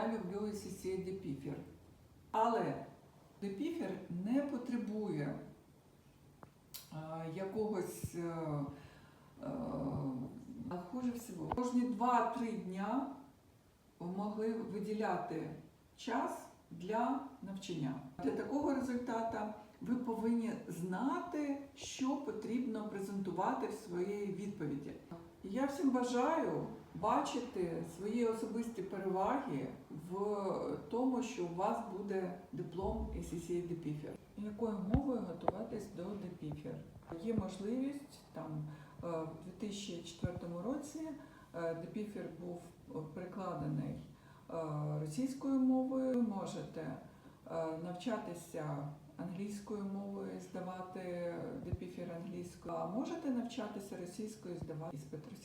CCA Депіфір. Але Депіфір не потребує е, якогось е, е, а хуже всього. Кожні 2-3 дня могли виділяти час для навчання. Для такого результату ви повинні знати, що потрібно презентувати в своїй відповіді. Я всім бажаю бачити свої особисті переваги в тому, що у вас буде диплом SCCA DPFR. Якою мовою готуватись до DPFR? Є можливість там е, в 2004 році DPFR був перекладений е, російською мовою. Ви можете е, навчатися англійською мовою, здавати DPFR англійською, а можете навчатися російською, здавати іспит російською.